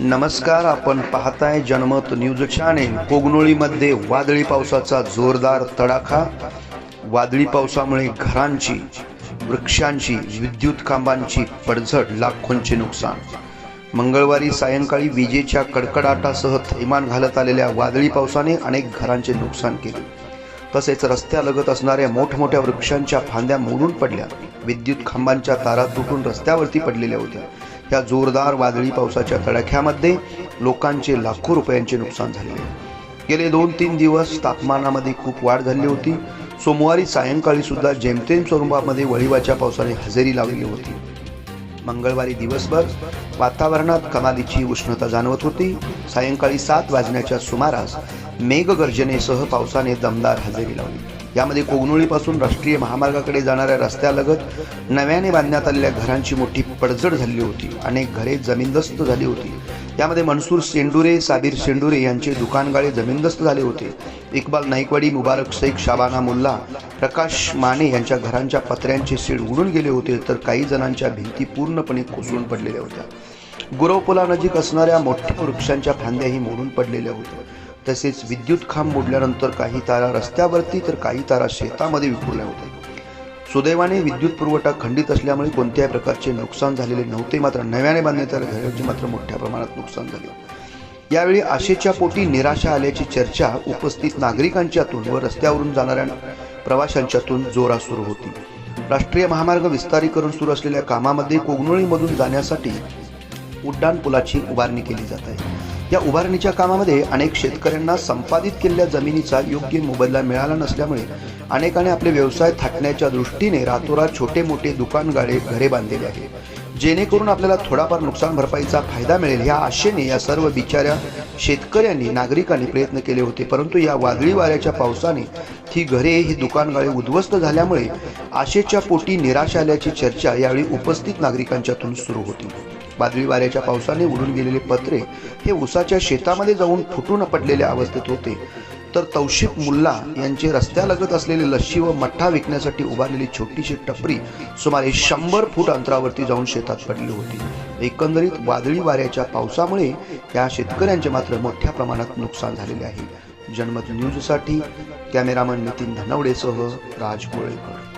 नमस्कार आपण पाहताय जनमत न्यूज चॅनेल कोगनोळीमध्ये वादळी पावसाचा जोरदार तडाखा. वादळी पावसामुळे घरांची वृक्षांची विद्युत खांबांची पडझड लाखोंचे नुकसान. मंगळवारी सायंकाळी विजेच्या कडकडाटासह थैमान घालत आलेल्या वादळी पावसाने अनेक घरांचे नुकसान केले. तसेच रस्त्यालगत असणाऱ्या मोठमोठ्या वृक्षांच्या फांद्या मोडून पडल्या. विद्युत खांबांच्या तारा तुटून रस्त्यावरती पडलेल्या होत्या. या जोरदार वादळी पावसाच्या तडाख्यामध्ये लोकांचे लाखो रुपयांचे नुकसान झाले. गेले दोन तीन दिवस तापमानामध्ये खूप वाढ झाली होती. सोमवारी सायंकाळी सुद्धा जेमतेम स्वरूपामध्ये वळिवाच्या पावसाने हजेरी लावलेली होती. मंगळवारी दिवसभर वातावरणात कमालीची उष्णता जाणवत होती. सायंकाळी सात वाजण्याच्या सुमारास मेघगर्जनेसह पावसाने दमदार हजेरी लावली. यामध्ये कोगनोळीपासून राष्ट्रीय महामार्गाकडे जाणाऱ्या रस्त्यालगत नव्याने बांधण्यात आलेल्या घरांची मोठी पडझड झाली होती. अनेक घरे जमीनदस्त झाली होती. यामध्ये मनसूर सेंडुरे साबीर सेंडुरे यांचे दुकानगाळे जमीनदस्त झाले होते. इक्बाल नाईकवाडी मुबारक शेख शाबाना मुल्ला प्रकाश माने यांच्या घरांच्या पत्र्यांचे शेड उडून गेले होते तर काही जणांच्या भिंती पूर्णपणे कोसळून पडलेल्या होत्या. गुरव पुलानजीक असणाऱ्या मोठ्या वृक्षांच्या फांद्याही मोडून पडलेल्या होत्या. तसेच विद्युत खांब मोडल्यानंतर काही तारा रस्त्यावरती तर काही तारा शेतामध्ये विखुरल्या होत्या. सुदैवाने विद्युत पुरवठा खंडित असल्यामुळे कोणत्याही प्रकारचे नुकसान झालेले नव्हते मात्र नव्याने बांधण्यात आलेल्या घराचे मात्र मोठ्या प्रमाणात नुकसान झाले. यावेळी आशेच्या पोटी निराशा आल्याची चर्चा उपस्थित नागरिकांच्यातून व रस्त्यावरून जाणाऱ्या प्रवाशांच्यातून जोरा सुरू होती. राष्ट्रीय महामार्ग विस्तारीकरण सुरू असलेल्या कामामध्ये कोगनोळीमधून जाण्यासाठी उड्डाण पुलाची उभारणी केली जात आहे. या उभारणीच्या कामामध्ये अनेक शेतकऱ्यांना संपादित केलेल्या जमिनीचा योग्य मोबदला मिळाला नसल्यामुळे अनेकाने आपले व्यवसाय थाटण्याच्या दृष्टीने रातोरात छोटे मोठे दुकान गाडे घरे बांधलेले आहे जेणेकरून आपल्याला थोडाफार नुकसान भरपाईचा फायदा मिळेल या आशेने या सर्व बिचाऱ्या शेतकऱ्यांनी नागरिकांनी प्रयत्न केले होते. परंतु या वादळी वाऱ्याच्या पावसाने ही घरे ही दुकानगाळे उद्ध्वस्त झाल्यामुळे आशेच्या पोटी निराशा आल्याची चर्चा यावेळी उपस्थित नागरिकांच्यातून सुरू होती. वादळी वाऱ्याच्या पावसाने उडून गेलेले पत्रे हे उसाच्या शेतामध्ये जाऊन फुटून पडलेल्या अवस्थेत होते. तर तौशिफ मुल्ला यांचे रस्त्यालगत असलेले लस्सी व मठ्ठा विकण्यासाठी उभारलेली छोटीशी टपरी सुमारे शंभर फूट अंतरावरती जाऊन शेतात पडली होती. एकंदरीत वादळी वाऱ्याच्या पावसामुळे या शेतकऱ्यांचे मात्र मोठ्या प्रमाणात नुकसान झालेले आहे. जनमत न्यूजसाठी कॅमेरामन नितीन धनवडेसह राज कोळेकर.